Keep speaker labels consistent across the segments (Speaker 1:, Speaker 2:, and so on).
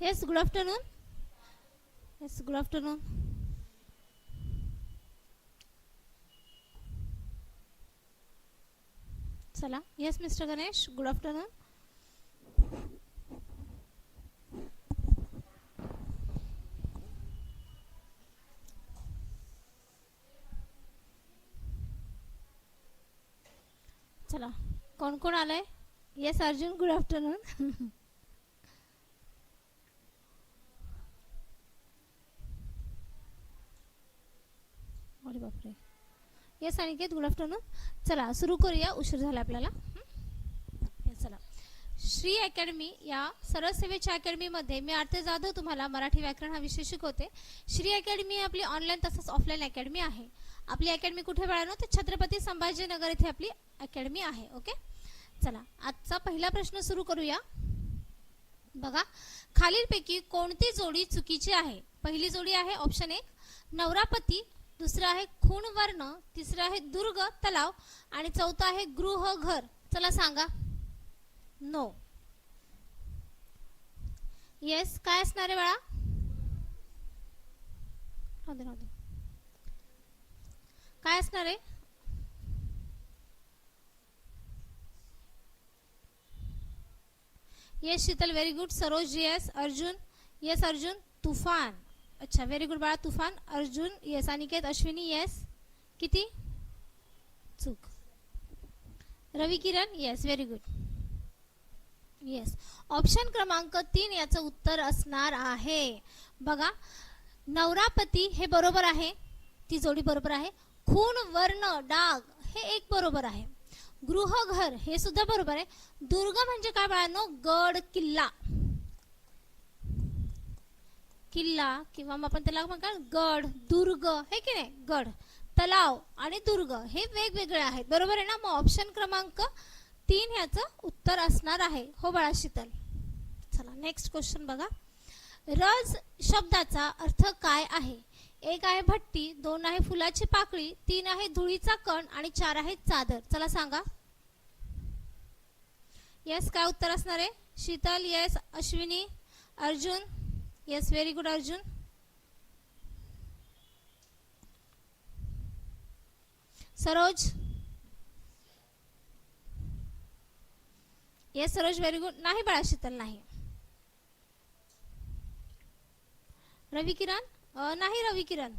Speaker 1: Yes good afternoon yes good afternoon चला yes mister Ganesh good afternoon चला कोण कोण आलंय येस अर्जुन गुड आफ्टरनून बापरे. येस अनिकेत गुड आफ्टरनून चला सुरू करूया. उशीर झाला आपल्याला. चला. श्री अकॅडमी या सरळसेवेच्या अकॅडमीमध्ये मी आरती जाधव तुम्हाला मराठी व्याकरण हा विषय शिकवते. श्री अकॅडमी ही आपली ऑनलाईन तसंच ऑफलाईन अकॅडमी आहे. आपली अकॅडमी कुठे मिळालो? तर छत्रपती संभाजीनगर इथे आपली अकॅडमी आहे ओके चला आजचा पहिला प्रश्न सुरू करूया. बघा खालीलपैकी कोणती जोडी चुकीची आहे? पहिली जोडी आहे ऑप्शन एक नवरापती दुसरं आहे खून वर्ण तिसरं आहे दुर्ग तलाव आणि चौथं आहे गृह घर. चला सांगा. नो येस काय असणार आहे बाळा? काय असणार आहे? Yes Sheetal very good Saroj yes Arjun yes Arjun तुफान. अच्छा व्हेरी गुड बाळा. तुफान अर्जुन येस अनिकेत अश्विनी येस किती? चूक. Ravi Kiran yes very good yes option क्रमांक तीन याचं उत्तर असणार आहे. बघा नवरापती हे बरोबर आहे. ती जोडी बरोबर आहे. खून वर्ण डाग हे एक बरोबर आहे. गृहघर हे सुद्धा बरोबर आहे. दुर्ग म्हणजे काय बाळांनो? गड किल्ला. किल्ला किंवा मग आपण त्याला म्हणतो गड दुर्ग हे की नाही? गड तलाव आणि दुर्ग हे वेगवेगळे आहेत. बरोबर आहे ना? मग ऑप्शन क्रमांक तीन ह्याचं उत्तर असणार आहे. हो बाळा शीतल. चला नेक्स्ट क्वेश्चन बघा. रज शब्दाचा अर्थ काय आहे? एक आहे भट्टी दोन आहे फुलाची पाकळी तीन आहे धुळीचा कण आणि चार आहे चादर. चला सांगा. येस काय उत्तर असणार आहे? Sheetal yes Ashwini Arjun yes very good Arjun Saroj yes Saroj very good नाही बाळा शीतल नाही रवी किरण नाही रवी किरण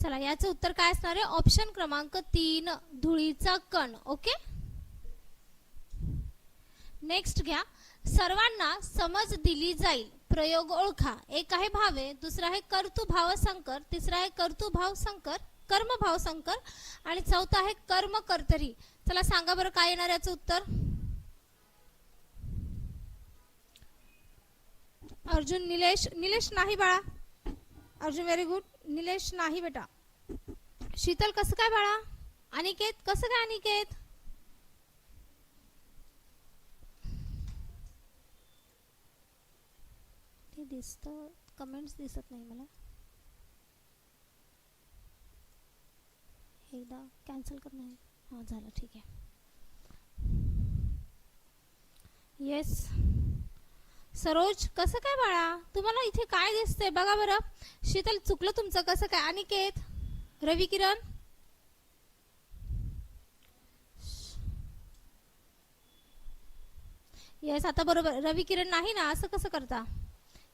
Speaker 1: चला याचं उत्तर काय असणार आहे? ऑप्शन क्रमांक तीन धुळीचा कण ओके नेक्स्ट घ्या. सर्वांना समज दिली जाईल. प्रयोग ओळखा. एक आहे भावे दुसरा आहे कर्तुभाव संकर तिसरा आहे कर्तुभाव संकर कर्मभाव संकर आणि चौथा आहे कर्म कर्तरी चला सांगा बरं काय येणार याचं उत्तर? अर्जुन निलेश निलेश नाही बाळा. अर्जुन व्हेरी गुड निलेश नाही बेटा. शीतल कसं काय बाळा? अनिकेत कसं काय अनिकेत? दिसतं कमेंट्स दिसत नाही मला. एकदा कॅन्सल कर नाही हां झालं ठीक आहे. येस सरोज कसं काय बाळा? तुम्हाला इथे काय दिसतंय? बघा बरं. शीतल चुकलं तुमचं. कसं काय? अनिकेत रवी किरण? येस आता बरोबर. रवी किरण नाही ना? असं कसं करता?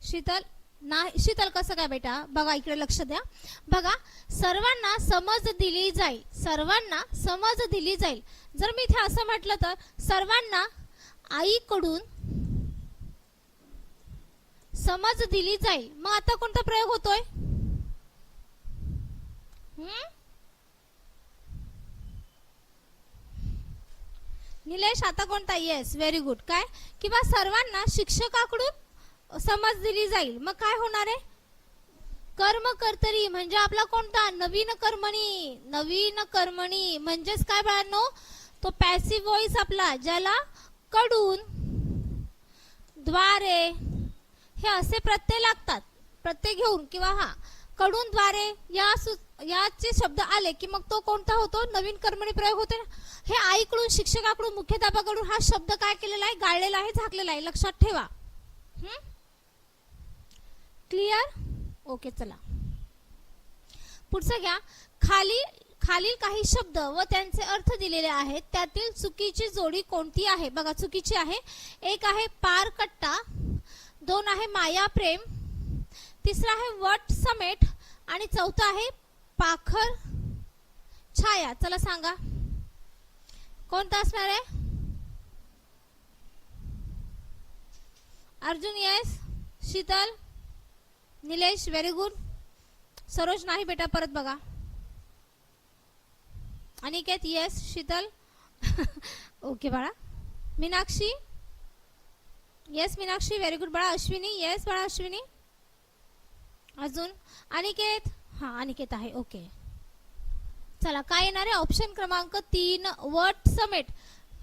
Speaker 1: शीतल नाही शीतल कसं काय बेटा? बघा इकडे लक्ष द्या. बघा सर्वांना समज दिली जाईल. सर्वांना समज दिली जाईल. जर मी इथे असं म्हटलं तर सर्वांना आईकडून समज दिली जाईल. मग आता कोणता प्रयोग होतोय? हम्म? निलेश आता कोणता? येस व्हेरी गुड काय? किंवा सर्वांना शिक्षकाकडून समज दिली जाईल. मग काय होणार आहे? कर्म कर्तरी म्हणजे आपला कोणता? नवीन कर्मणी. नवीन कर्मणी म्हणजेच काय बाळांनो? तो पॅसिव्ह व्हॉइस आपला ज्याला कडून द्वारे हे असे प्रत्यय लागतात. प्रत्यय घेऊन किंवा हा कडून द्वारे या सु- याचे शब्द आले की मग तो कोणता होतो? नवीन कर्मणी प्रयोग होते ना? हे आईकडून शिक्षकाकडून मुख्याध्यापकाकडून हा शब्द काय केलेला आहे? गाळलेला आहे झाकलेला आहे. लक्षात ठेवा. क्लिअर ओके चला. पुढचं घ्या. खाली खालील काही शब्द व त्यांचे अर्थ दिलेले आहेत. त्यातील चुकीची जोडी कोणती आहे? बघा चुकीची आहे. एक आहे पार कट्टा दोन आहे माया प्रेम तिसरा आहे वट समेट आणि चौथा आहे पाखर छाया. चला सांगा. कोणता असणार आहे? Arjun yes Sheetal? Nilesh very good Saroj नाही बेटा परत बघा. अनिकेत येस शीतल. ओके बाळा. Meenakshi. Yes Meenakshi very good बाळा अश्विनी. येस बाळा अश्विनी. अजून. अनिकेत. हा अनिकेत आहे. ओके चला काय येणार आहे? ऑप्शन क्रमांक तीन वट समेट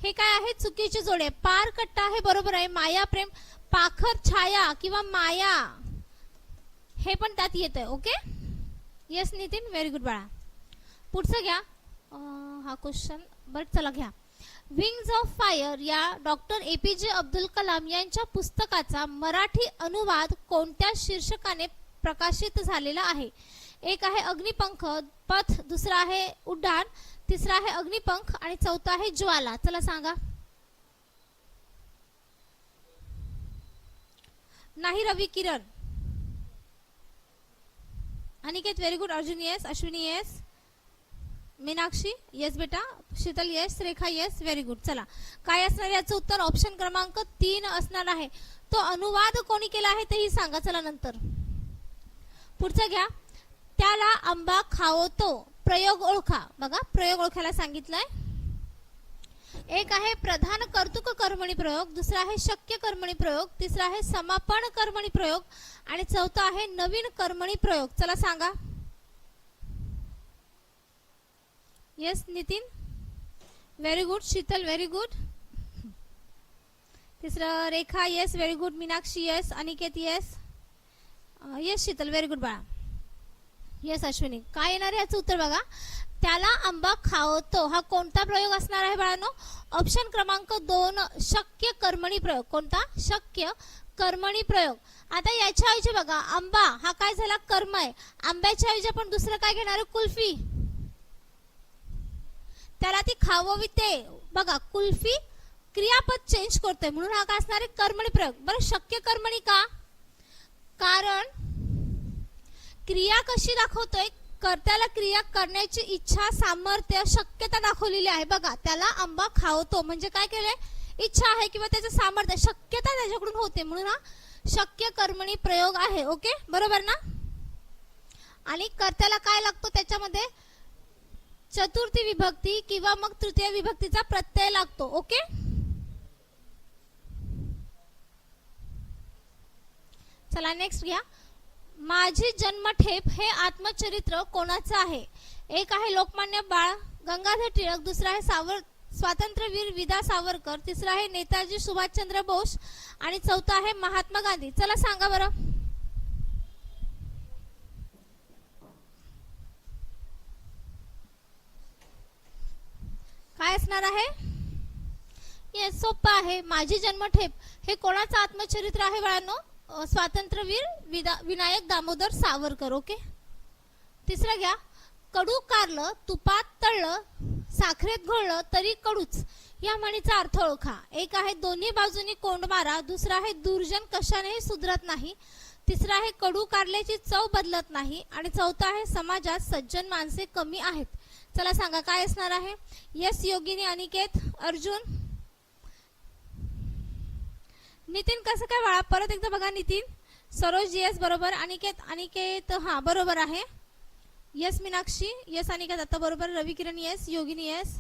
Speaker 1: हे काय आहे? चुकीचे जोडे. पार कट्टा हे बरोबर आहे. माया प्रेम. पाखर छाया किंवा माया. हे पण त्यात येत आहे okay? Yes Nitin very good बाळा. पुढचं घ्या. हा क्वेश्चन बरं चला घ्या. विंग्ज ऑफ फायर या doctor A P J Abdul Kalam यांच्या पुस्तकाचा मराठी अनुवाद कोणत्या शीर्षकाने प्रकाशित झालेला आहे? एक आहे अग्निपंख पथ दुसरा आहे उड्डाण तिसरा आहे अग्निपंख आणि चौथा आहे ज्वाला. चला सांगा. नाही Ravi Kiran. Aniket very good Arjun yes Ashwini yes Meenakshi yes बेटा Sheetal yes Rekha yes very good चला काय असणार याचं उत्तर ऑप्शन क्रमांक तीन असणार आहे. तो अनुवाद कोणी केला आहे तेही सांगा. चला नंतर. पुढचं घ्या. त्याला आंबा खावतो प्रयोग ओळखा. बघा प्रयोग ओळखायला सांगितलंय. एक आहे प्रधान कर्तुक कर्मणी प्रयोग दुसरा आहे शक्य कर्मणी प्रयोग तिसरा आहे समापन कर्मणी प्रयोग आणि चौथा आहे नवीन कर्मणी प्रयोग. चला सांगा. Yes Nitin? Very good Sheetal very good तिसरं Rekha yes very good Meenakshi yes Aniket yes yes uh, Sheetal very good बाळा. येस अश्विनी. काय येणार आहे याचं उत्तर बघा. त्याला आंबा खावतो. हा कोणता प्रयोग असणार आहे बाळांनो? ऑप्शन क्रमांक दोन शक्य कर्मणी प्रयोग. कोणता? शक्य कर्मणी प्रयोग. आता याच्या ऐवजी बघा आंबा हा काय झाला? कर्म आहे. आंब्याच्या ऐवजी आपण दुसरं काय घेणार आहे? कुल्फी. त्याला ती खावविते बघा कुल्फी क्रियापद चेंज करतोय. म्हणून हा काय असणार आहे? कर्मणी प्रयोग. बरं शक्य कर्मणी का? कारण क्रिया कशी दाखवतोय? कर्त्याला क्रिया करण्याची इच्छा सामर्थ्य शक्यता दाखवलेली आहे. बघा त्याला आंबा खावतो. म्हणजे काय केलंय? इच्छा आहे किंवा त्याचं सामर्थ्य शक्यता त्याच्याकडून होते. म्हणून हा शक्य कर्मणी प्रयोग आहे. ओके? बरोबर ना? आणि कर्त्याला काय लागतो त्याच्यामध्ये? चतुर्थी विभक्ती किंवा मग तृतीय विभक्तीचा प्रत्यय लागतो. ओके? चला नेक्स्ट घ्या. माझी जन्मठेप हे आत्मचरित्र कोणाचं आहे? एक आहे लोकमान्य बाळ गंगाधर टिळक दुसरा आहे सावर स्वातंत्र्यवीर विदा सावरकर तिसरा आहे नेताजी सुभाषचंद्र बोस आणि चौथा आहे महात्मा गांधी. चला सांगा बरं. काय असणार आहे? येस सोपं आहे. माझी जन्मठेप हे कोणाचं आत्मचरित्र आहे बाळांनो? स्वातंत्र्यवीर विदा- विनायक दामोदर सावरकर ओके? तिसरं घ्या. कडू कारलं तुपात तळलं साखरेत घोळलं तरी कडूच. या म्हणीचा अर्थ ओळखा. एक आहे दोन्ही बाजूनी कोंड मारा दुसरा आहे दुर्जन कशानेही सुधरत नाही. तिसरा आहे कडू कारल्याची चव बदलत नाही. आणि चौथा आहे समाजात सज्जन माणसे कमी आहेत. चला सांगा काय असणार आहे? यस योगिनी अनिकेत अर्जुन नितीन कसं काय बाळा? परत एकदा बघा नितीन. सरोज येस बरोबर. अनिकेत अनिकेत हा बरोबर आहे. येस मीनाक्षी. येस अनिकेत आता बरोबर. रवी किरण येस. योगिनी येस.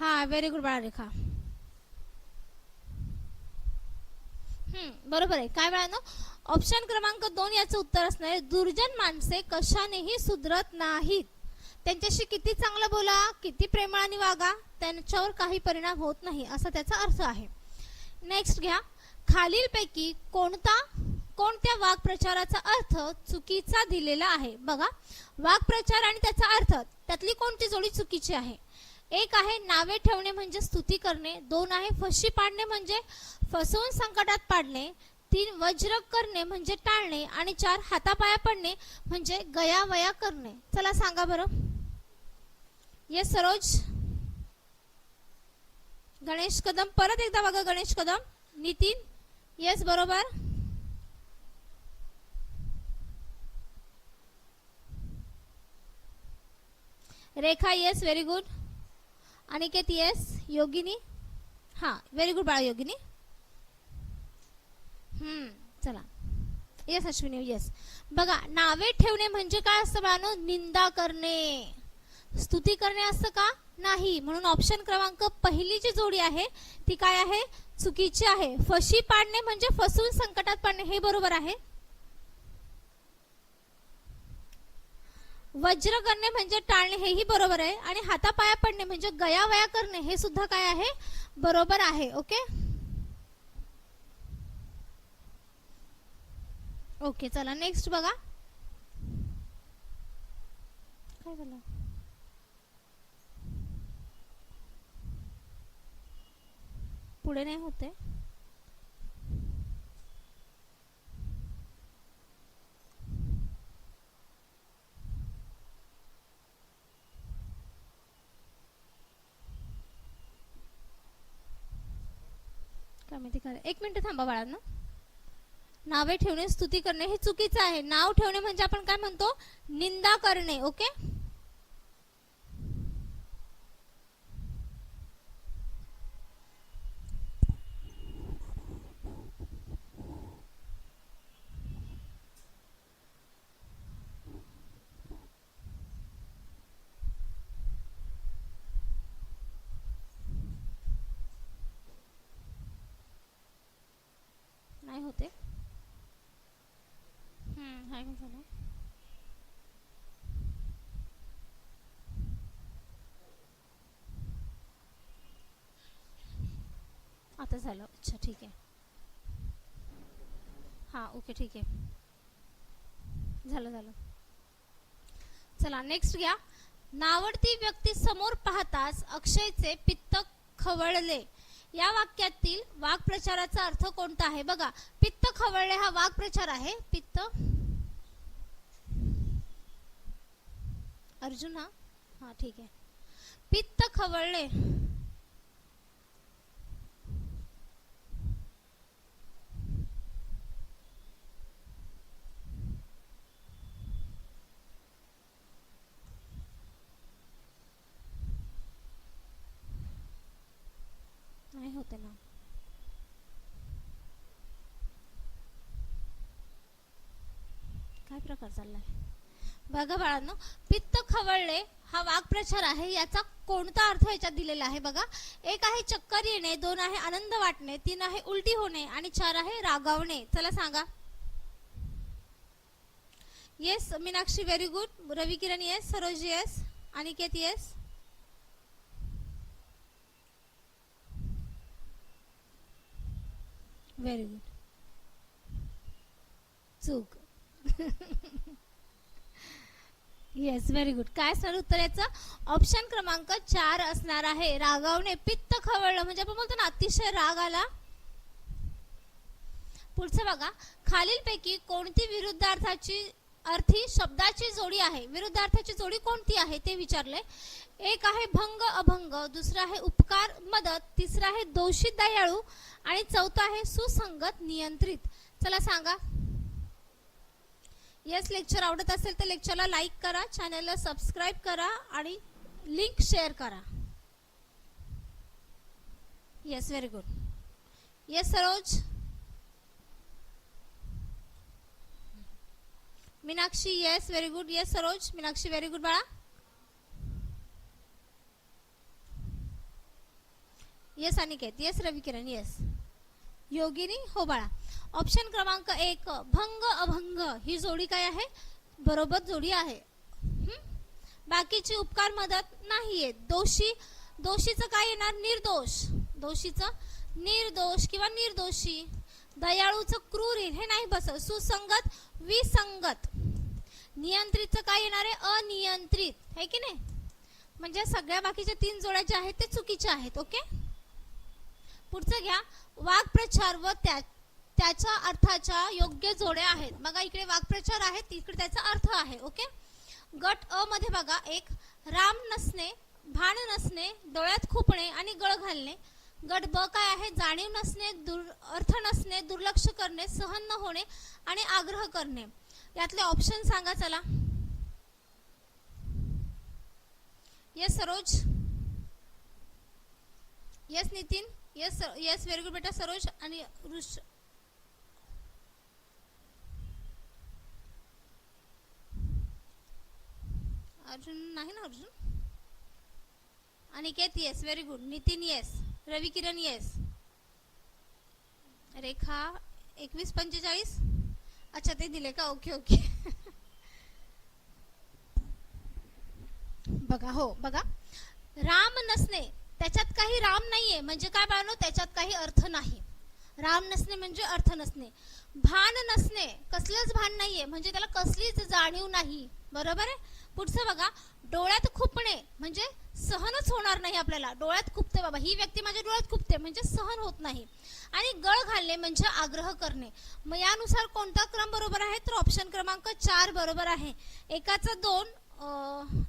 Speaker 1: हा व्हेरी गुड बाळा रेखा. बरोबर आहे. काय वेळानं ऑप्शन क्रमांक दोन याचं उत्तर असणार आहे. दुर्जन माणसे कशानेही सुधरत नाहीत. त्यांच्याशी किती चांगलं बोला किती प्रेमाने वागा त्यांच्यावर काही परिणाम होत नाही असा त्याचा अर्थ आहे. नेक्स्ट घ्या. खालीलपैकी कोणता कोणत्या वाक्प्रचाराचा अर्थ चुकीचा दिलेला आहे? बघा. वाक्प्रचार आणि त्याचा अर्थ त्यातली कोणती जोडी चुकीची आहे? एक आहे नावे ठेवणे म्हणजे स्तुती करणे दोन आहे फशी पाडणे म्हणजे फसवून संकटात पाडणे तीन वज्र करणे म्हणजे टाळणे आणि चार हातापाया पडणे म्हणजे गयावया करणे. चला सांगा बरं. ये सरोज गणेश कदम परत एकदा बघा गणेश कदम नितीन येस बरोबर Rekha yes very good Aniket yes Yogini हां व्हेरी गुड बाळा योगिनी हम्म चला येस अश्विनी येस बघा नावे ठेवणे म्हणजे काय असतं बाळानो निंदा करणे स्तुती करणे असतं का? नाही. म्हणून ऑप्शन क्रमांक पहिली जी जोडी आहे ती काय आहे? चुकीची आहे. फशी पाडणे म्हणजे फसवून संकटात पाडणे हे बरोबर आहे. वज्र करणे म्हणजे टाळणे हेही बरोबर आहे. आणि हातापाया पडणे म्हणजे गयावया करणे हे सुद्धा काय आहे? बरोबर आहे. ओके? ओके चला नेक्स्ट बघा. काय झालं? पुढे नाही होते काय माहिती एक मिनिट थांबा बाळांना. नावे ठेवणे स्तुती करणे हे चुकीचं आहे. नाव ठेवणे म्हणजे आपण काय म्हणतो? निंदा करणे ओके नाही होते hang हँग आता झालं. अच्छा ठीक आहे. हां ओके ठीक आहे. झालं झालं. चला नेक्स्ट घ्या. नावडती व्यक्ती समोर पाहताच अक्षयचे पित्त खवळले. या वाक्यातील वाक्प्रचाराचा अर्थ कोणता आहे? बघा पित्त खवळले हा वाक्प्रचार आहे. पित्त अर्जुन हा? हा ठीक आहे. पित्त खवळले. नाही होते ना. काय प्रकार चाललाय? बघा बाळांनो पित्त खवळले हा वाक्प्रचार आहे याचा कोणता अर्थ याच्यात दिलेला आहे बघा. एक आहे चक्कर येणे दोन आहे आनंद वाटणे तीन आहे उलटी होणे आणि चार आहे रागावणे. चला सांगा. Yes Meenakshi very good Ravi Kiran yes Saroj yes Aniket yes very good चूक. येस व्हेरी गुड काय सर उत्तर याचं? ऑप्शन क्रमांक चार असणार आहे. रागावणे पित्त खवळलं. म्हणजे आपण बोलतो ना अतिशय राग आला. पुढचं बघा. खालीलपैकी कोणती विरुद्धार्थाची अर्थी शब्दाची जोडी आहे? विरुद्धार्थाची जोडी कोणती आहे? ते विचारले. एक आहे भंग अभंग. दुसरा आहे उपकार मदत. तिसरा आहे दोषी दयाळू. आणि चौथा आहे सुसंगत नियंत्रित. चला सांगा. येस लेक्चर आवडत असेल तर लेक्चरला लाईक करा चॅनलला सबस्क्राईब करा आणि लिंक शेअर करा. Yes very good yes Saroj Meenakshi yes very good yes Saroj Meenakshi very good बाळा yes Aniket yes Ravi Kiran yes Yogini हो बाळा ऑप्शन क्रमांक एक भंग अभंग. ही जोडी काय आहे? बरोबर जोडी आहे. बाकीची उपकार मदत नाहीये. दोषी दोषीचं काय येणार? निर्दोष. दोषीचं निर्दोष किंवा निर्दोषी. दयाळूचं क्रूर हे नाही बस सुसंगत विसंगत. नियंत्रितचं काय येणार आहे? अनियंत्रित. आहे की नाही? म्हणजे सगळ्या बाकीच्या तीन जोड्या ज्या आहेत ते चुकीच्या आहेत. ओके? पुढचं घ्या. वाक्प्रचार व त्या त्याच्या अर्थाच्या योग्य जोड्या आहेत. बघा इकडे वाक्प्रचार आहे तिकडे त्याचा अर्थ आहे ओके? गट अ मध्ये बघा एक राम नसणे भान नसणे डोळ्यात खुपणे आणि गळ घालणे. गट ब काय आहे? जाणीव नसणे दुर् अर्थ नसणे दुर्लक्ष करणे सहन न होणे आणि आग्रह करणे. यातले ऑप्शन सांगा चला. Yes Saroj. Yes Nitin. Yes yes very good बेटा सरोज आणि ऋष अर्जुन नाही ना Arjun Aniket yes very good Nitin yes Ravi Kiran yes Rekha एकवीस पंचेचाळीस? अच्छा ते दिले का? ओके ओके बघा हो बघा. राम नसणे त्याच्यात काही राम नाहीये. म्हणजे काय बाळनो? त्याच्यात काही अर्थ नाही. राम नसणे म्हणजे अर्थ नसणे. भान नसणे कसलंच भान नाहीये. म्हणजे त्याला कसलीच जाणीव नाही. बरोबर आहे? पुढचं बघा डोळ्यात खुपणे म्हणजे सहनच होणार नाही आपल्याला. डोळ्यात खुपते बाबा. ही व्यक्ती माझ्या डोळ्यात खुपते म्हणजे सहन होत नाही. आणि गळ घालणे म्हणजे आग्रह करणे. मग यानुसार कोणता क्रम बरोबर आहे? तर ऑप्शन क्रमांक चार बरोबर आहे. एकाचं दोन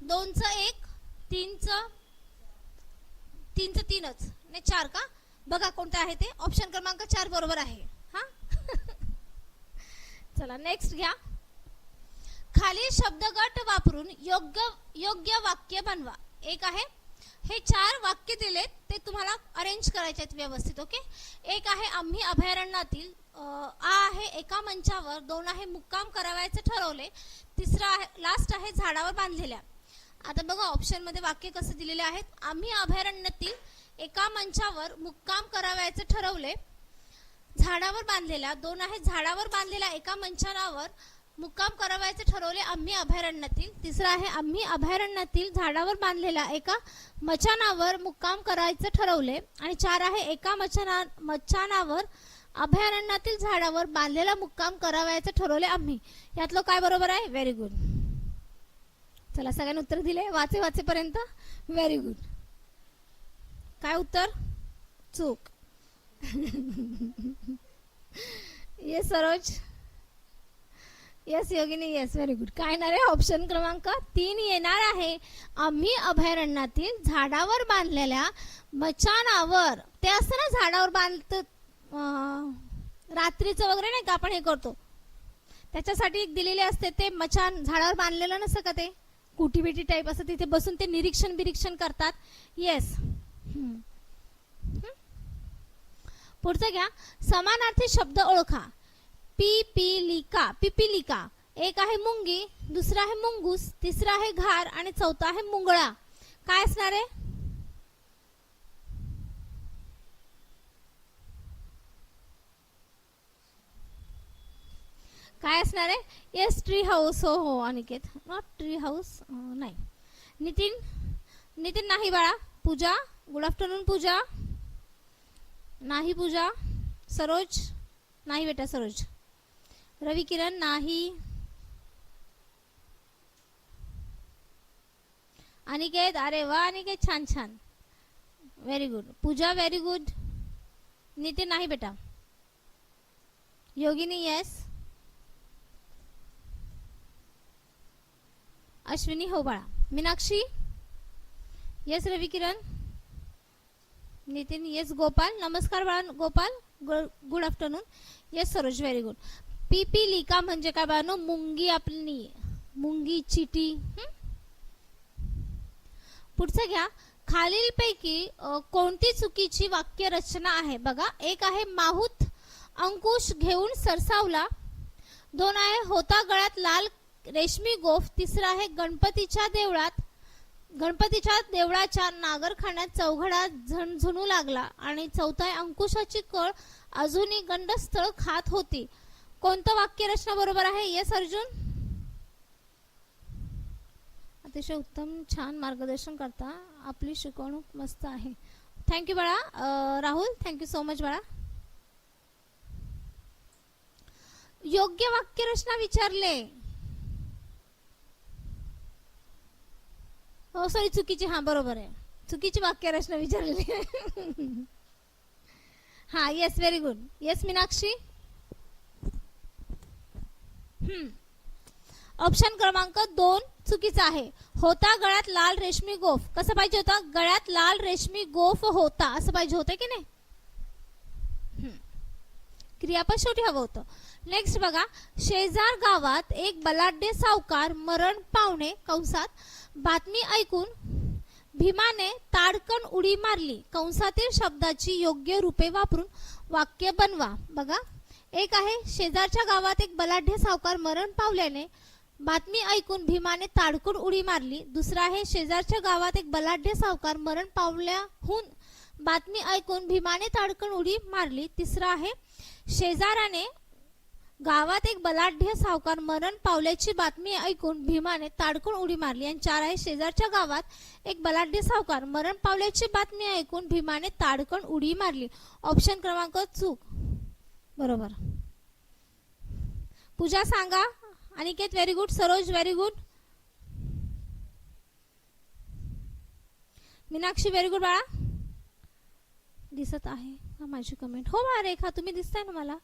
Speaker 1: दोनचं एक तीनचं तीनचं तीनच. नाही चार का? बघा कोणतं आहे ते. ऑप्शन क्रमांक चार बरोबर आहे. हा? चला नेक्स्ट घ्या. खालील शब्दगट वापरून योग्य योग्य वाक्य बनवा. एक आहे हे चार वाक्य दिलेत ते तुम्हाला अरेंज करायचे आहेत व्यवस्थित ओके एक आहे आम्ही अभयारण्यातील आ आहे एका मंचावर दोन आहे मुक्काम करावयाचे ठरवले तिसरा आहे लास्ट आहे झाडावर बांधलेल्या. आता बघा ऑप्शनमध्ये वाक्य कसे दिलेले आहेत. आम्ही अभयारण्यातील एका मंचावर मुक्काम करावयाचे ठरवले झाडावर बांधलेला दोन आहे झाडावर बांधलेला एका मंचावर मुक्काम करावायचे ठरवले आम्ही अभयारण्यातील. तिसरा आहे आम्ही अभयारण्यातील झाडावर बांधलेला एका मचानावर मुक्काम करायचे ठरवले. आणि चार आहे एका मचाना मचानावर अभयारण्यातील झाडावर बांधलेला मुक्काम करावयाचे ठरवले आम्ही. यातलं काय बरोबर आहे? व्हेरी गुड चला सगळ्यांनी उत्तर दिले? वाचे वाचेपर्यंत? व्हेरी गुड काय उत्तर? चूक. Yes Saroj yes Yogini yes very good काय येणार आहे? ऑप्शन क्रमांक तीन येणार आहे. आम्ही अभयारण्यातील झाडावर बांधलेल्या मचानावर. ते असतं ना झाडावर बांधत रात्रीचं वगैरे नाही का आपण हे करतो? त्याच्यासाठी एक दिलेले असते ते मचान झाडावर बांधलेलं नसतं का ते? कुटी बिटी टाईप असं तिथे बसून ते निरीक्षण बिरीक्षण करतात येस पुढचं घ्या. समानार्थी शब्द ओळखा. पिपिलिका पिपिलिका. एक आहे मुंगी दुसरा आहे मुंगूस तिसरा आहे घार आणि चौथा आहे मुंगळा. काय असणार आहे? काय असणार आहे? येस ट्री हाऊस हो हो अनिकेत. नॉट ट्री हाऊस नाही. नितीन नितीन नाही बाळा. Pooja good afternoon Pooja. नाही पूजा. सरोज नाही बेटा सरोज. रवी किरण नाही. अनिकेत अरे वा अनिकेत छान छान. Very good Pooja very good Nitin नाही बेटा. योगिनी येस अश्विनी हो बाळा. मीनाक्षी येस रवी किरण. नितीन येस गोपाल. नमस्कार बाळा Gopal. Good afternoon yes Saroj very good पिपिलिका म्हणजे काय बानो मुंगी आपली मुंगी चिटी पुढचं घ्या. खालीलपैकी अ, कोणती चुकीची वाक्य रचना आहे? बघा एक आहे माहूत अंकुश घेऊन सरसावला. दोन आहे होता गळ्यात लाल रेशमी गोफ. तिसरा आहे गणपतीच्या देवळात. गणपतीच्या देवळाच्या नागरखान्यात चौघडा झणझणू लागला. आणि चौथा आहे अंकुशाची कळ. अजूनही गंडस्थळ खात होती. कोणतं वाक्य रचना बरोबर आहे? येस अर्जुन? अतिशय उत्तम छान मार्गदर्शन करता. आपली शिकवणूक मस्त आहे. थँक्यू बाळा. राहुल थँक्यू सो मच बाळा. योग्य वाक्य रचना विचारले. हो सॉरी चुकीची. हा बरोबर आहे. चुकीची वाक्यरचना विचारली. हा yes very good yes Meenakshi? Option क्रमांक दोन चुकीचा आहे. होता गळ्यात लाल रेशमी गोफ. कसं पाहिजे होता? गळ्यात लाल रेशमी गोफ होता. असं पाहिजे होतं की नाही? क्रियापद शेवटी हवं होतं. नेक्स्ट बघा. शेजार गावात एक बलाढ्य सावकार मरण पावणे कंसात. बातमी ऐकून भीमाने ताडकन उडी मारली. कंसातील शब्दाची योग्य रूपे वापरून वाक्य बनवा. बघा. एक आहे शेजारच्या गावात एक बलाढ्य सावकार मरण पावल्याने बातमी ऐकून भीमाने ताडकून उडी मारली. दुसरा आहे शेजारच्या गावात एक बलाढ्य सावकार मरण पावल्याहून बातमी ऐकून भीमाने ताडकन उडी मारली. तिसरा आहे शेजाराने गावात एक बलाढ्य सावकार मरण पावल्याची बातमी ऐकून भीमाने ताडकून उडी मारली. आणि चार आहे शेजारच्या गावात एक बलाढ्य सावकार मरण पावल्याची बातमी ऐकून भीमाने ताडकन उडी मारली. ऑप्शन क्रमांक चूक. बरोबर. पूजा सांगा. Aniket very good Saroj very good Meenakshi very good बाळा. दिसत आहे माझी कमेंट हो बाळा रेखा तुम्ही दिसताय ना मला.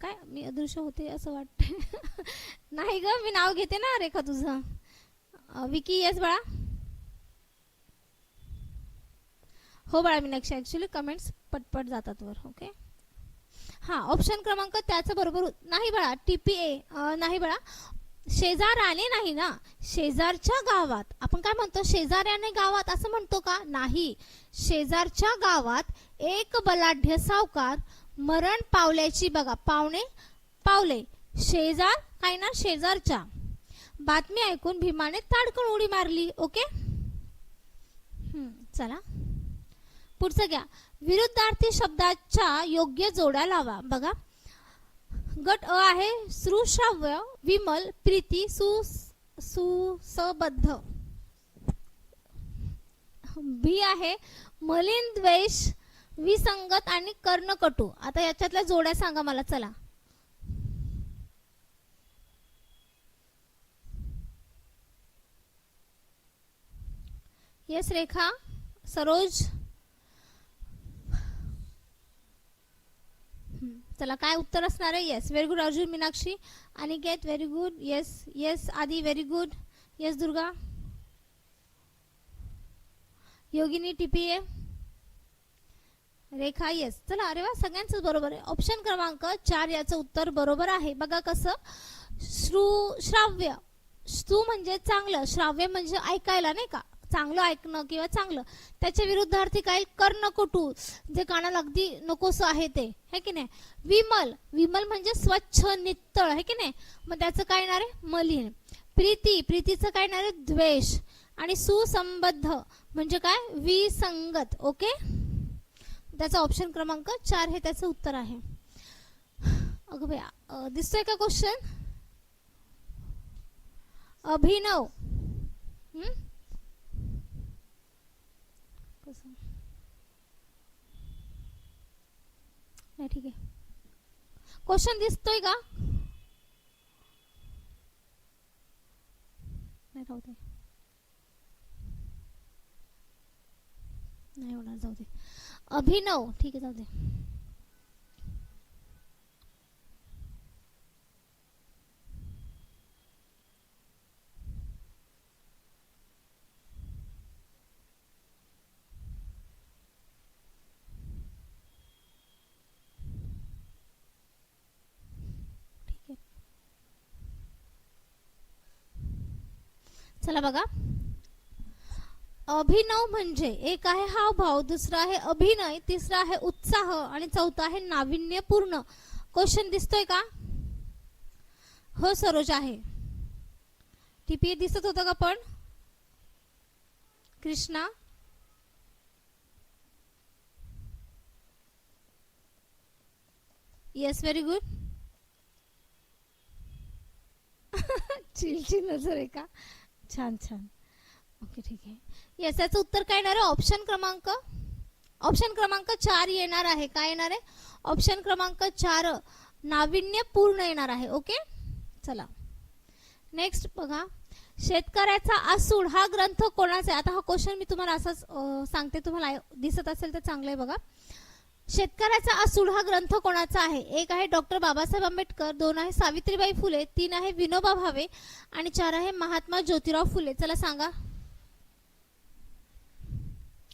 Speaker 1: काय मी अदृश्य होते असं वाटतं नाही ग मी नाव घेते ना रेखा तुझं. विकी येस बाळा. हो बाळा मीनाक्षी ऍक्च्युली कमेंट्स पटपट जातात वर ओके हा ऑप्शन क्रमांक त्याचं बरोबर नाही बाळा टीपीए नाही बाळा. शेजाराने नाही ना शेजारच्या गावात. आपण काय म्हणतो? शेजाऱ्याने गावात असं म्हणतो का? नाही. शेजारच्या गावात एक बलाढ्य सावकार मरण पावल्याची बघा पावणे पावले. शेजार काय ना? शेजारच्या. बातमी ऐकून भीमाने ताडकन उडी मारली ओके? चला. पुढचं घ्या. विरुद्धार्थी शब्दाच्या योग्य जोड्या लावा. बघा. गट अ आहे सुश्राव्य विमल प्रीती सु सुसबद्ध बी आहे मलिन द्वेष विसंगत आणि कर्णकटू. आता याच्यातल्या जोड्या सांगा मला चला. येस रेखा सरोज त्याला काय उत्तर असणार आहे? Yes very good Arjun Meenakshi Aniket very good yes yes Aadi very good yes Durga Yogini TPA Rekha yes चला अरे वा सगळ्यांच बरोबर आहे. ऑप्शन क्रमांक चार याचं उत्तर बरोबर आहे. बघा कसं. श्रू श्राव्य. श्रू म्हणजे चांगलं. श्राव्य म्हणजे ऐकायला नाही का? चांगलं ऐकणं किंवा चांगलं त्याच्या विरुद्धार्थी कर्ण कर्णकुटू जे कानाला अगदी नकोस आहे ते है की नाही? विमल विमल म्हणजे स्वच्छ नितळ है की नाही? मग त्याचं काय येणार आहे? मलिन. प्रीती प्रीतीचं काय येणार आहे? द्वेष. आणि सुसंबद्ध म्हणजे काय? विसंगत ओके? त्याचा ऑप्शन क्रमांक चार हे त्याचं उत्तर आहे. अगं बया दिसतोय का क्वेश्चन अभिनव. हम्म? कसं? नाही ठीक आहे. क्वेश्चन दिसतोय का? नाही राहू दे. नाही होणार जाऊ दे. अभिनव ठीक आहे जाऊ दे. चला बघा. अभिनव म्हणजे एक आहे हावभाव दुसरा आहे अभिनय तिसरा आहे उत्साह आणि चौथा आहे नाविन्यपूर्ण. क्वेश्चन दिसतोय का? हो सरोज आहे. टीपीए दिसत होतं का पण? कृष्णा? येस व्हेरी गुड चिलची नजर आहे का छान छान. ओके ठीक आहे. येस याचं उत्तर काय येणार आहे? ऑप्शन क्रमांक? ऑप्शन क्रमांक चार येणार आहे. काय येणार आहे? ऑप्शन क्रमांक चार नाविन्यपूर्ण येणार आहे. ओके चला. नेक्स्ट बघा. शेतकऱ्याचा आसूड हा ग्रंथ कोणाचा आहे? आता हा क्वेश्चन मी तुम्हाला असाच सांगते. तुम्हाला दिसत असेल तर चांगलं आहे बघा. शेतकऱ्याचा असूड हा ग्रंथ कोणाचा आहे? एक आहे डॉक्टर बाबासाहेब आंबेडकर दोन आहे सावित्रीबाई फुले तीन आहे विनोबा भावे आणि चार आहे महात्मा ज्योतिराव फुले. चला सांगा.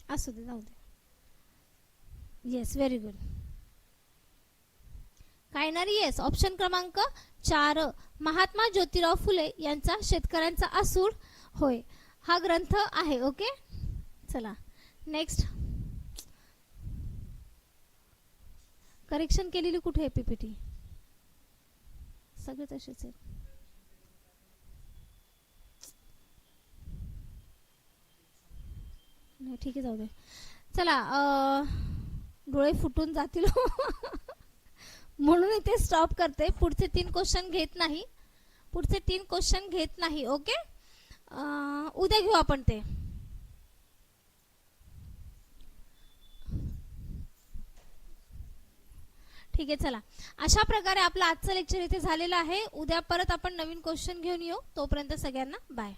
Speaker 1: असू दे जाऊ दे. येस व्हेरी गुड काय नाही येस ऑप्शन क्रमांक चार. महात्मा ज्योतिराव फुले यांचा शेतकऱ्यांचा असूड होय हा ग्रंथ आहे ओके चला. नेक्स्ट करेक्शन केलेली कुठे आहे पीपीटी सगळे तसेच आहेत. नाही ठीक आहे जाऊ दे. चला डोळे फुटून जातील. म्हणून इथे स्टॉप करते. पुढचे तीन क्वेश्चन घेत नाही. पुढचे तीन क्वेश्चन घेत नाही ओके उद्या घेऊ आपण ते. ठीक आहे चला. अशा प्रकारे आपलं आजचं लेक्चर इथे झालेलं आहे. उद्या परत आपण नवीन क्वेश्चन घेऊन येऊ. तोपर्यंत सगळ्यांना बाय